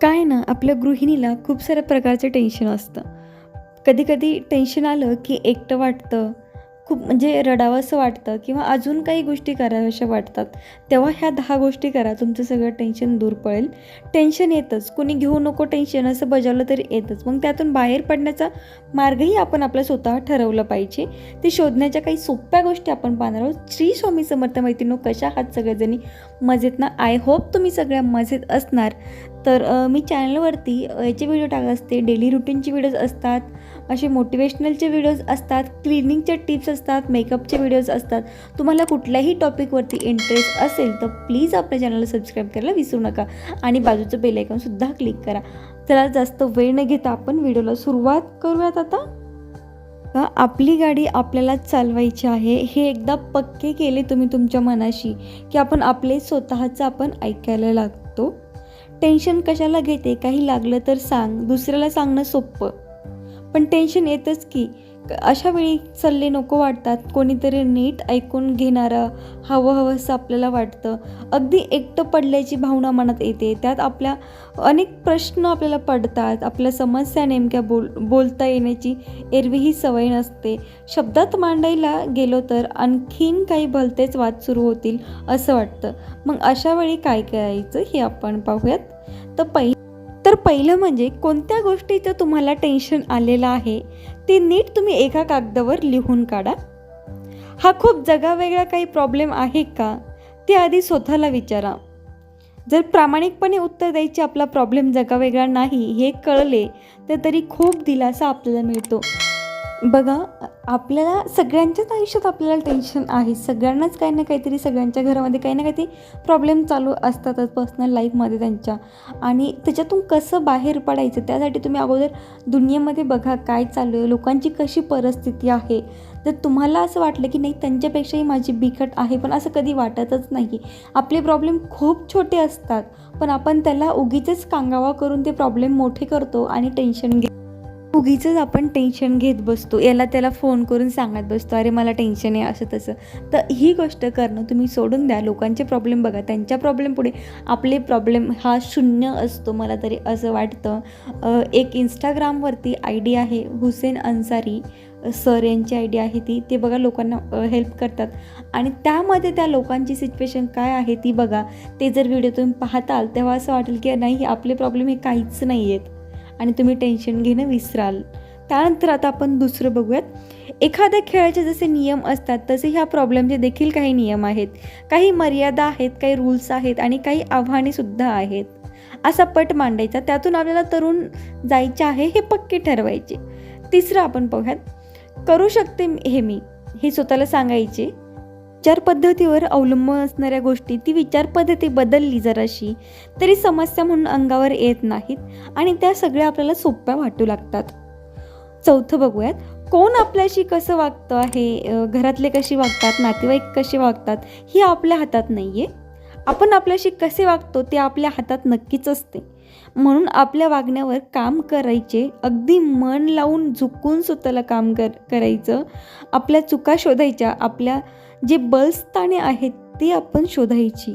काय ना आपल्या गृहिणीला खूप साऱ्या प्रकारचं टेन्शन असतं. कधी कधी टेन्शन आलं की एकटं वाटतं खूप म्हणजे रडावंसं वाटतं किंवा अजून काही गोष्टी कराव्याशा वाटतात तेव्हा ह्या दहा गोष्टी करा तुमचं सगळं टेन्शन दूर पडेल. टेन्शन येतंच. कुणी घेऊ नको टेन्शन असं बजावलं तरी येतंच. मग त्यातून बाहेर पडण्याचा मार्गही आपण आपला स्वतः ठरवलं पाहिजे. ते शोधण्याच्या काही सोप्या गोष्टी आपण पाहणार आहोत. श्री स्वामी समर्थ मैत्रिणो कशा आहात सगळेजणी? मजेत ना? आय होप तुम्ही सगळ्या मजेत असणार. तर मी चॅनलवरती याचे व्हिडिओ टाकत असते. डेली रुटीनचे व्हिडिओज असतात. असे मोटिवेशनलचे व्हिडिओज असतात क्लिनिंगचे टिप्स असतात मेकअपचे व्हिडिओज असतात. तुम्हाला कुठल्याही टॉपिकवरती इंटरेस्ट असेल तर प्लीज आपल्या चॅनलला सबस्क्राईब करायला विसरू नका. आणि बाजूचं बेल क्लिक करा. चला जास्त वेळ न घेता आपण व्हिडिओला सुरुवात करूयात आता. आपली गाडी आपल्याला चालवायची आहे. हे एकदा पक्के केले तुम्ही तुमच्या मनाशी की आपण आपले स्वतःचं आपण ऐकायला लागतो. टेन्शन कशाला घेते? काही लागलं तर सांग. दुसऱ्याला सांगणं सोपं. पण टेन्शन येतंच की अशा वेळी सल्ले नको वाटतात. कोणीतरी नीट ऐकून घेणारं हवं हवंसं आपल्याला वाटतं. अगदी एकटं पडल्याची भावना मनात येते. त्यात आपल्या अनेक प्रश्न आपल्याला पडतात. आपल्या समस्या नेमक्या बोल बोलता येण्याची एरवी ही सवय नसते. शब्दात मांडायला गेलो तर आणखीन काही भलतेच वाद सुरू होतील असं वाटतं. मग अशा वेळी काय करायचं हे आपण पाहूयात. तर पहि तर पहिलं म्हणजे कोणत्या गोष्टीचं तुम्हाला टेन्शन आलेलं आहे ते नीट तुम्ही एका कागदावर लिहून काढा. हा खूप जगावेगळा काही प्रॉब्लेम आहे का ते आधी स्वतःला विचारा. जर प्रामाणिकपणे उत्तर द्यायचे आपला प्रॉब्लेम जगावेगळा नाही हे कळले तर तरी खूप दिलासा आपल्याला मिळतो. बघा आपल्याला सगळ्यांच्याच आयुष्यात आपल्याला टेन्शन आहे. सगळ्यांनाच काही ना काहीतरी सगळ्यांच्या घरामध्ये काही ना काहीतरी प्रॉब्लेम चालू असतातच पर्सनल लाईफमध्ये त्यांच्या. आणि त्याच्यातून कसं बाहेर पडायचं त्यासाठी तुम्ही अगोदर दुनियेमध्ये बघा काय चालू आहे लोकांची कशी परिस्थिती आहे. तर तुम्हाला असं वाटलं की नाही त्यांच्यापेक्षाही माझी बिकट आहे पण असं कधी वाटतच नाही. आपले प्रॉब्लेम खूप छोटे असतात पण आपण त्याला उगीचच कांगावा करून ते प्रॉब्लेम मोठे करतो आणि टेन्शन घेतो. उगीच आपण टेन्शन घेत बसतो. याला त्याला फोन करून सांगत बसतो अरे मला टेन्शन आहे असं तसं. तर ही गोष्ट करणं तुम्ही सोडून द्या. लोकांचे प्रॉब्लेम बघा. त्यांच्या प्रॉब्लेम पुढे आपले प्रॉब्लेम हा शून्य असतो मला तरी असं वाटतं. एक इंस्टाग्रामवरती आय डी आहे हुसेन अन्सारी सर यांची आय डी आहे ती. ते बघा लोकांना हेल्प करतात. आणि त्यामध्ये त्या लोकांची सिच्युएशन काय आहे ती बघा. ते जर व्हिडिओ तुम्ही पाहताल तेव्हा असं वाटेल की नाही आपले प्रॉब्लेम हे काहीच नाही आहेत आणि तुम्ही टेन्शन घेणं विसराल. त्यानंतर आता आपण दुसरं बघूयात. एखाद्या खेळाचे जसे नियम असतात तसे ह्या प्रॉब्लेमचे देखील काही नियम आहेत. काही मर्यादा आहेत काही रूल्स आहेत आणि काही आव्हानेसुद्धा आहेत. असा पट मांडायचा. त्यातून आपल्याला तरुण जायचे आहे हे पक्के ठरवायचे. तिसरं आपण बघूयात करू शकते हे मी. हे स्वतःला सांगायचे. विचार पद्धतीवर अवलंबून असणाऱ्या गोष्टी ती विचार पद्धती बदलली जराशी. तरी समस्या म्हणून अंगावर येत नाहीत आणि त्या सगळ्या आपल्याला सोप्या वाटू लागतात. चौथं बघूयात. कोण आपल्याशी कसं वागतं आहे? घरातले कशी वागतात? नातेवाईक कसे वागतात? हे आपल्या हातात नाही आहे आपण आपल्याशी कसे वागतो ते आपल्या हातात नक्कीच असते. म्हणून आपल्या वागण्यावर काम करायचे अगदी मन लावून झुकून स्वतःला काम कर करायचं. आपल्या चुका शोधायच्या आपल्या जे बलस्थाने आहेत ते आपण शोधायची.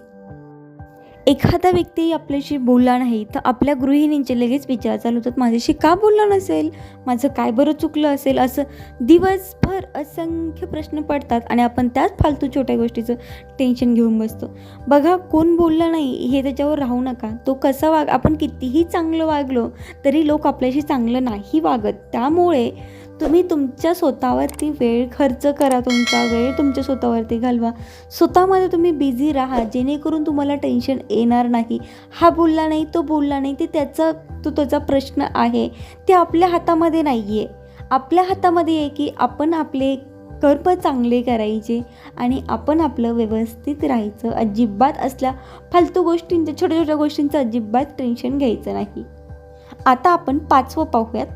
एखादा व्यक्ती आपल्याशी बोलला नाही तर आपल्या गृहिणींचे लगेच विचार चालू होतात माझ्याशी का बोलला नसेल? माझं काय बरं चुकलं असेल? असं दिवसभर असंख्य प्रश्न पडतात आणि आपण त्याच फालतू छोट्या गोष्टीचं टेन्शन घेऊन बसतो. बघा कोण बोलला नाही हे त्याच्यावर राहू नका. तो कसा वाग आपण कितीही चांगलं वागलो तरी लोक आपल्याशी चांगलं नाही वागत. त्यामुळे तुम्ही तुमच्या स्वतःवरती वेळ खर्च करा तुमचा वेळ तुमच्या स्वतःवरती घालवा. स्वतःमध्ये तुम्ही बिझी राहा जेणेकरून तुम्हाला टेन्शन येणार नाही. हा बोलला नाही तो बोलला नाही ते त्याचा तो त्याचा प्रश्न आहे. ते आपल्या हातामध्ये नाही आहे आपल्या हातामध्ये आहे की आपण आपले कर्म चांगले करायचे आणि आपण आपलं व्यवस्थित राहायचं. अजिबात असल्या फालतू गोष्टींचं छोट्या छोट्या गोष्टींचं अजिबात टेन्शन घ्यायचं नाही. आता आपण पाचवं पाहूयात.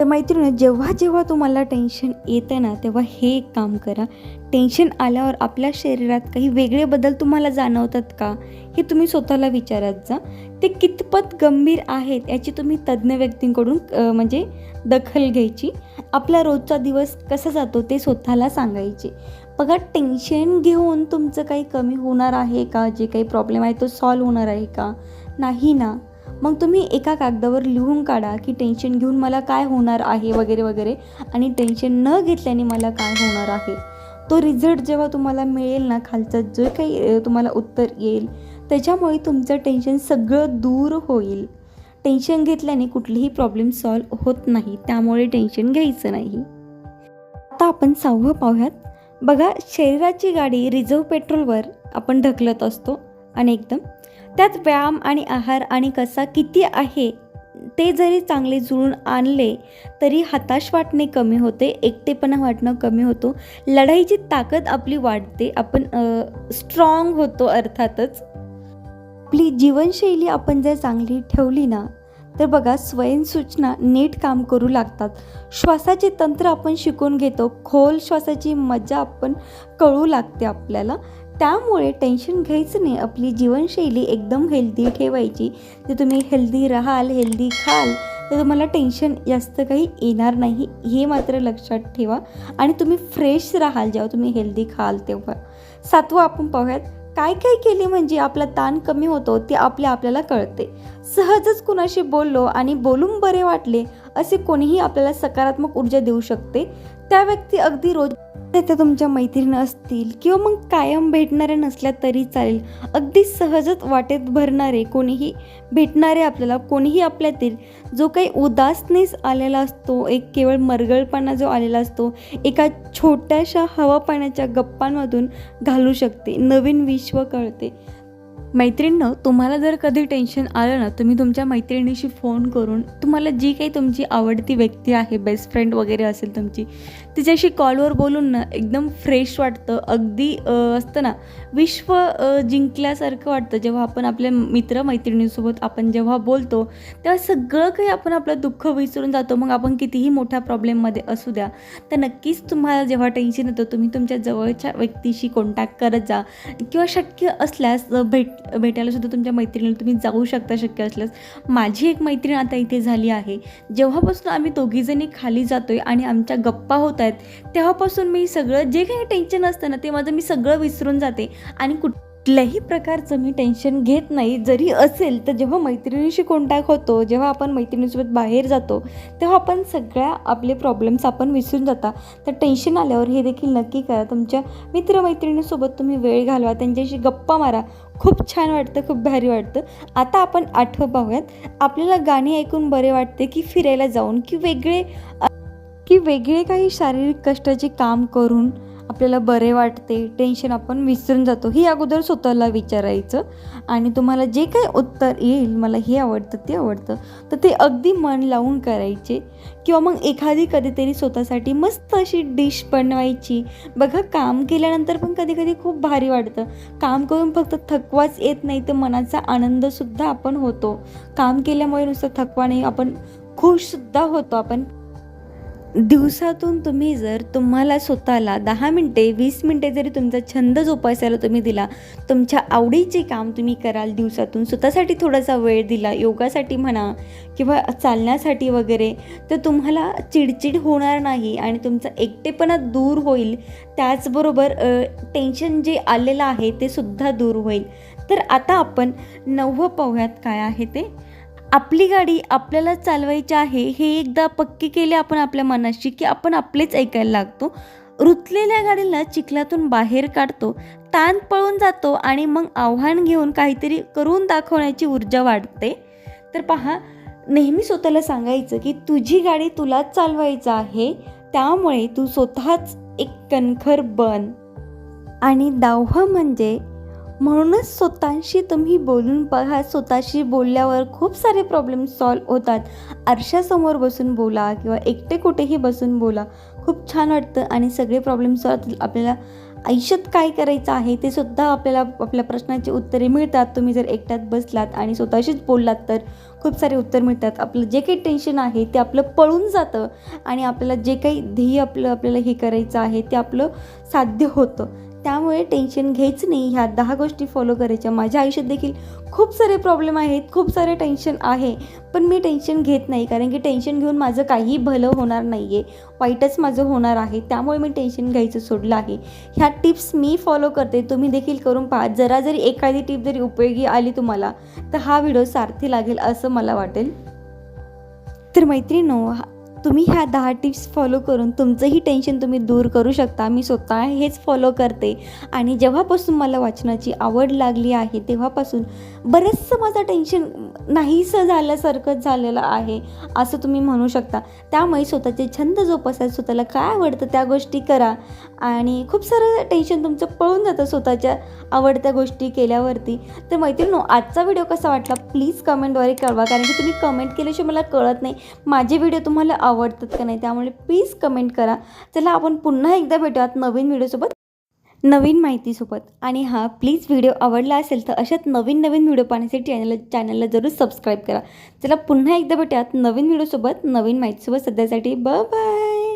तर मैत्रिणी जेव्हा जेव्हा तुम्हाला टेन्शन येतं ना तेव्हा हे एक काम करा. टेन्शन आल्यावर आपल्या शरीरात काही वेगळे बदल तुम्हाला जाणवतात का? हे तुम्ही स्वतःला विचारत जा. ते कितपत गंभीर आहेत याची तुम्ही तज्ज्ञ व्यक्तींकडून म्हणजे दखल घ्यायची. आपला रोजचा दिवस कसा जातो ते स्वतःला सांगायचे. बघा टेन्शन घेऊन तुमचं काही कमी होणार आहे का? जे काही प्रॉब्लेम आहे तो सॉल्व होणार आहे का? नाही ना. मग तुम्ही एका कागदावर लिहून काढा की टेन्शन घेऊन मला काय होणार आहे वगैरे वगैरे. आणि टेन्शन न घेतल्याने मला काय होणार आहे? तो रिझल्ट जेव्हा तुम्हाला मिळेल ना खालचं जे काही तुम्हाला उत्तर येईल त्याच्यामुळे तुमचं टेन्शन सगळं दूर होईल. टेन्शन घेतल्याने कुठलीही प्रॉब्लेम सॉल्व होत नाही. त्यामुळे टेन्शन घ्यायचं नाही. आता आपण सहावं पाहूयात. बघा शरीराची गाडी रिझर्व पेट्रोलवर आपण ढकलत असतो. आणि एकदम. त्यात व्यायाम आणि आहार आणि कसा किती आहे ते जरी चांगले जुळून आणले तरी हताश वाटणे कमी होते एकटेपणा वाटणं कमी होतो. लढाईची ताकद आपली वाढते. आपण स्ट्रॉंग होतो अर्थातच. आपली जीवनशैली आपण जर चांगली ठेवली ना तर बघा स्वयंसूचना नीट काम करू लागतात. श्वासाचे तंत्र आपण शिकून घेतो. खोल श्वासाची मजा आपण कळू लागते आपल्याला. त्यामुळे टेन्शन घ्यायचं नाही. आपली जीवनशैली एकदम हेल्दी ठेवायची. जर तुम्ही हेल्दी राहाल हेल्दी खाल तर तुम्हाला टेन्शन जास्त काही येणार नाही. हे मात्र लक्षात ठेवा. आणि तुम्ही फ्रेश राहाल जेव्हा तुम्ही हेल्दी खाल तेव्हा. सातवं आपण पाहूयात. काय काय केले म्हणजे आपला ताण कमी होतो ते आपल्या आपल्याला कळते. सहजच कुणाशी बोललो आणि बोलून बरे वाटले असे कोणीही आपल्याला सकारात्मक ऊर्जा देऊ शकते. त्या व्यक्ती अगदी रोज ते तुमच्या मैत्रीण असतील किंवा मग कायम भेटणाऱ्या नसल्या तरी चालेल. अगदी सहजच वाटेत भरणारे कोणीही भेटणारे आपल्याला कोणीही आपल्यातील जो काही उदासनेस आलेला असतो एक केवळ मरगळपणा जो आलेला असतो एका छोट्याशा हवा पाण्याच्या गप्पांमधून घालू शकते नवीन विश्व कळते. मैत्रिणीनं तुम्हाला जर कधी टेन्शन आलं ना तुम्ही तुमच्या मैत्रिणीशी फोन करून तुम्हाला जी काही तुमची आवडती व्यक्ती आहे बेस्ट फ्रेंड वगैरे असेल तुमची तिच्याशी कॉलवर बोलून ना एकदम फ्रेश वाटतं. अगदी असतं ना विश्व जिंकल्यासारखं वाटतं. जेव्हा आपण आपल्या मित्र मैत्रिणींसोबत आपण जेव्हा बोलतो तेव्हा सगळं काही आपण आपलं दुःख विसरून जातो. मग आपण कितीही मोठ्या प्रॉब्लेममध्ये असू द्या तर नक्कीच तुम्हाला जेव्हा टेन्शन येतं तुम्ही तुमच्या जवळच्या व्यक्तीशी कॉन्टॅक्ट करत जा. किंवा शक्य असल्यास भेट भेटायला सुद्धा तुमच्या मैत्रिणीला तुम्ही जाऊ शकता शक्य असल्यास. माझी एक मैत्रीण आता इथे झाली आहे. जेव्हापासून आम्ही दोघीजणी खाली जातो आहे आणि आमच्या गप्पा होत आहेत तेव्हापासून मी सगळं जे काही टेन्शन असतं ना ते माझं मी सगळं विसरून जाते. आणि कुठल्याही प्रकारचं मी टेन्शन घेत नाही. जरी असेल तर जेव्हा मैत्रिणीशी कॉन्टॅक्ट होतो जेव्हा आपण मैत्रिणीसोबत बाहेर जातो तेव्हा आपण सगळ्या आपले प्रॉब्लेम्स आपण विसरून जाता. तर टेन्शन आल्यावर हे देखील नक्की करा. तुमच्या मित्रमैत्रिणीसोबत तुम्ही वेळ घालवा. त्यांच्याशी गप्पा मारा. खूप छान वाटतं खूप भारी वाटतं. आता आपण आठवं पाहूयात. आपल्याला गाणी ऐकून बरे वाटते की फिरायला जाऊन की वेगळे वेगळे काही शारीरिक कष्टाचे काम करून आपल्याला बरे वाटते टेन्शन आपण विसरून जातो ही अगोदर स्वतःला विचारायचं. आणि तुम्हाला जे काही उत्तर येईल मला हे आवडतं ते आवडतं तर ते अगदी मन लावून करायचे. किंवा मग एखादी कधीतरी स्वतःसाठी मस्त अशी डिश बनवायची. बघा काम केल्यानंतर पण कधी कधी खूप भारी वाटतं. काम करून फक्त थकवाच येत नाही तर मनाचा आनंदसुद्धा आपण होतो. काम केल्यामुळे नुसतं थकवा नाही आपण खुशसुद्धा होतो आपण दिवसातून तुम्ही जर तुम्हाला स्वतःला दहा मिनटे वीस मिनटे जरी तुमचा छंद जोपासायला तुम्ही दिला तुमच्या आवडीचे काम तुम्ही कराल दिवसातून स्वतःसाठी थोडासा वेळ दिला योगासाठी म्हणा किंवा चालण्यासाठी वगैरे तर तुम्हाला चिडचिड होणार नाही आणि तुमचा एकटेपणा दूर होईल. त्याचबरोबर टेन्शन जे आलेलं आहे ते सुद्धा दूर होईल. तर आता आपण नववं पाहूयात काय आहे ते? आपली गाडी आपल्याला चालवायची आहे हे एकदा पक्की केले आपण आपल्या मनाशी की आपण आपलेच ऐकायला लागतो. रुतलेल्या गाडीला चिखलातून बाहेर काढतो ताण पळून जातो आणि मग आव्हान घेऊन काहीतरी करून दाखवण्याची ऊर्जा वाढते. तर पहा नेहमी स्वतःला सांगायचं की तुझी गाडी तुलाच चालवायचं आहे त्यामुळे तू स्वतःच एक कणखर बन. आणि दाव्हा म्हणजे म्हणूनच स्वतःशी तुम्ही बोलून बघा स्वतःशी बोलल्यावर खूप सारे प्रॉब्लेम सॉल्व होतात. आरशासमोर बसून बोला किंवा एकटे कुठेही बसून बोला. खूप छान वाटतं आणि सगळे प्रॉब्लेम सॉल्व आपल्याला आयुष्यात काय करायचं आहे ते सुद्धा आपल्याला आपल्या प्रश्नाची उत्तरे मिळतात. तुम्ही जर एकट्यात बसलात आणि स्वतःशीच बोललात तर खूप सारे उत्तर मिळतात. आपलं जे काही टेन्शन आहे ते आपलं पळून जातं आणि आपल्याला जे काही ध्येय आपलं आपल्याला हे करायचं आहे ते आपलं साध्य होतं. त्यामुळे टेन्शन घ्यायचं नाही. ह्या दहा गोष्टी फॉलो करायच्या. माझ्या आयुष्यात देखील खूप सारे प्रॉब्लेम आहेत. खूप सारे टेन्शन आहे. पण मी टेन्शन घेत नाही. कारण की टेन्शन घेऊन माझं काही भलं होणार नाही आहे वाईटच माझं होणार आहे. त्यामुळे मी टेन्शन घ्यायचं सोडलं आहे. ह्या टिप्स मी फॉलो करते. तुम्ही देखील करून पहा. जरा जरी एखादी टिप जरी उपयोगी आली तुम्हाला तर हा व्हिडिओ सारथी लागेल असं मला वाटेल. तर मैत्रिणी हा- तुम्ही ह्या दहा टिप्स फॉलो करून तुमचंही टेन्शन तुम्ही दूर करू शकता. मी स्वतः हेच फॉलो करते. आणि जेव्हापासून मला वाचनाची आवड लागली आहे तेव्हापासून बरंचसं माझं टेन्शन नाहीसं झाल्यासारखंच झालेलं आहे असं तुम्ही म्हणू शकता. त्यामुळे स्वतःचे छंद जोपासा स्वतःला काय आवडतं त्या गोष्टी करा. आणि खूप सारं टेन्शन तुमचं पळून जातं स्वतःच्या आवडत्या गोष्टी केल्यावरती. तर मैत्रिणो आजचा व्हिडिओ कसा वाटला? प्लीज कमेंटद्वारे कळवा. कारण की तुम्ही कमेंट केल्याशिवाय मला कळत नाही. माझे व्हिडिओ तुम्हाला आव आवडतात का नाही त्यामुळे प्लीज कमेंट करा. चला आपण पुन्हा एकदा भेटूयात नवीन व्हिडिओसोबत नवीन माहितीसोबत. आणि हा प्लीज व्हिडिओ आवडला असेल तर अशाच नवीन नवीन व्हिडिओ पाहण्यासाठी चॅनल चॅनलला जरूर सबस्क्राईब करा. चला पुन्हा एकदा भेटूयात नवीन व्हिडिओसोबत नवीन माहितीसोबत सध्यासाठी. ब बाय